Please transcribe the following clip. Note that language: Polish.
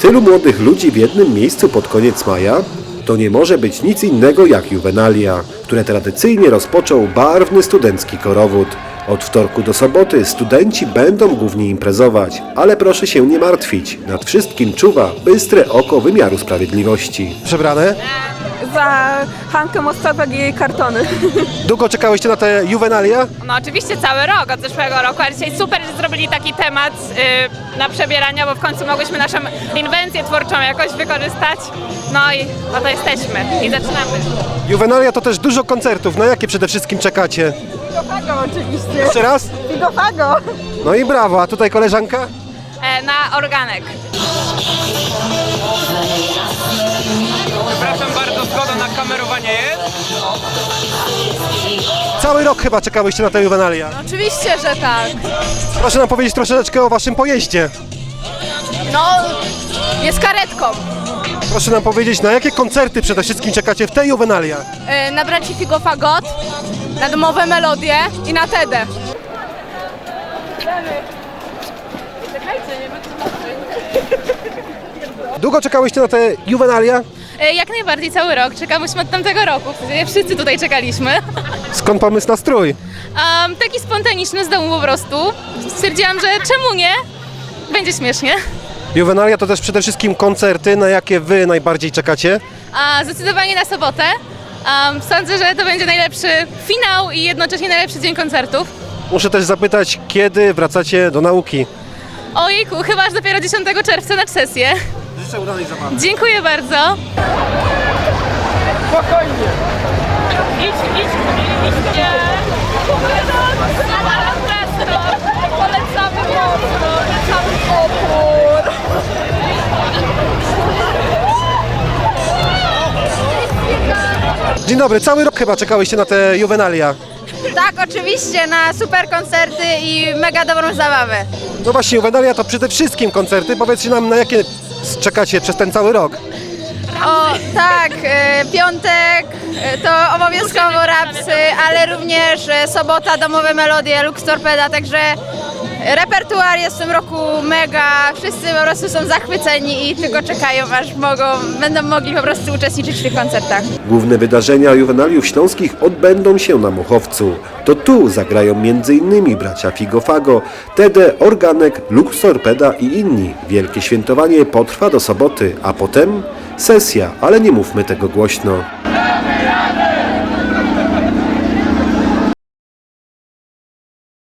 Tylu młodych ludzi w jednym miejscu pod koniec maja? To nie może być nic innego jak juwenalia, które tradycyjnie rozpoczął barwny studencki korowód. Od wtorku do soboty studenci będą głównie imprezować, ale proszę się nie martwić, nad wszystkim czuwa bystre oko wymiaru sprawiedliwości. Przebrane. Za Hankę Mostopek i jej kartony. Długo czekałyście na te juwenalia? No oczywiście cały rok od zeszłego roku, ale dzisiaj super, że zrobili taki temat y, na przebierania, bo w końcu mogłyśmy naszą inwencję twórczą jakoś wykorzystać. No i oto jesteśmy i zaczynamy. Juwenalia to też dużo koncertów. Na jakie przede wszystkim czekacie? Figofago oczywiście. Jeszcze raz? Figofago. No i brawo, a tutaj koleżanka? E, na organek. Kamerowanie jest? Cały rok chyba czekałyście na te juwenalia. Oczywiście, że tak. Proszę nam powiedzieć troszeczkę o waszym pojeździe. No, jest karetką. Proszę nam powiedzieć, na jakie koncerty przede wszystkim czekacie w te juwenalia? Yy, na braci Figofagot, na domowe melodie i na Tedę. Długo czekałyście na te juwenalia? E, jak najbardziej cały rok, czekałyśmy od tamtego roku, wszyscy tutaj czekaliśmy. Skąd pomysł na strój? Um, taki spontaniczny z domu po prostu. Stwierdziłam, że czemu nie? Będzie śmiesznie. Juwenalia to też przede wszystkim koncerty, na jakie wy najbardziej czekacie. A zdecydowanie na sobotę. Um, sądzę, że to będzie najlepszy finał i jednocześnie najlepszy dzień koncertów. Muszę też zapytać, kiedy wracacie do nauki? Ojejku, chyba aż dopiero 10 czerwca na sesję. Życzę udanej zabawy. Dziękuję bardzo. Spokojnie! Idź, idź, idź, nie. Polecamy mocno, polecamy opór. Dzień dobry, cały rok chyba czekałyście na te juwenalia. Tak, oczywiście, na super koncerty i mega dobrą zabawę. No właśnie, juwenalia to przede wszystkim koncerty. Powiedzcie nam, na jakie czekacie przez ten cały rok. O, tak, e, piątek e, to obowiązkowo rapsy, ale również e, sobota domowe melodie, Lux Torpeda, także repertuar jest w tym roku mega, wszyscy po prostu są zachwyceni i tylko czekają, aż mogą, będą mogli po prostu uczestniczyć w tych koncertach. Główne wydarzenia juwenaliów śląskich odbędą się na Muchowcu. To tu zagrają m.in. bracia Figofago, Tede, Organek, Lux Torpeda i inni. Wielkie świętowanie potrwa do soboty, a potem sesja, ale nie mówmy tego głośno.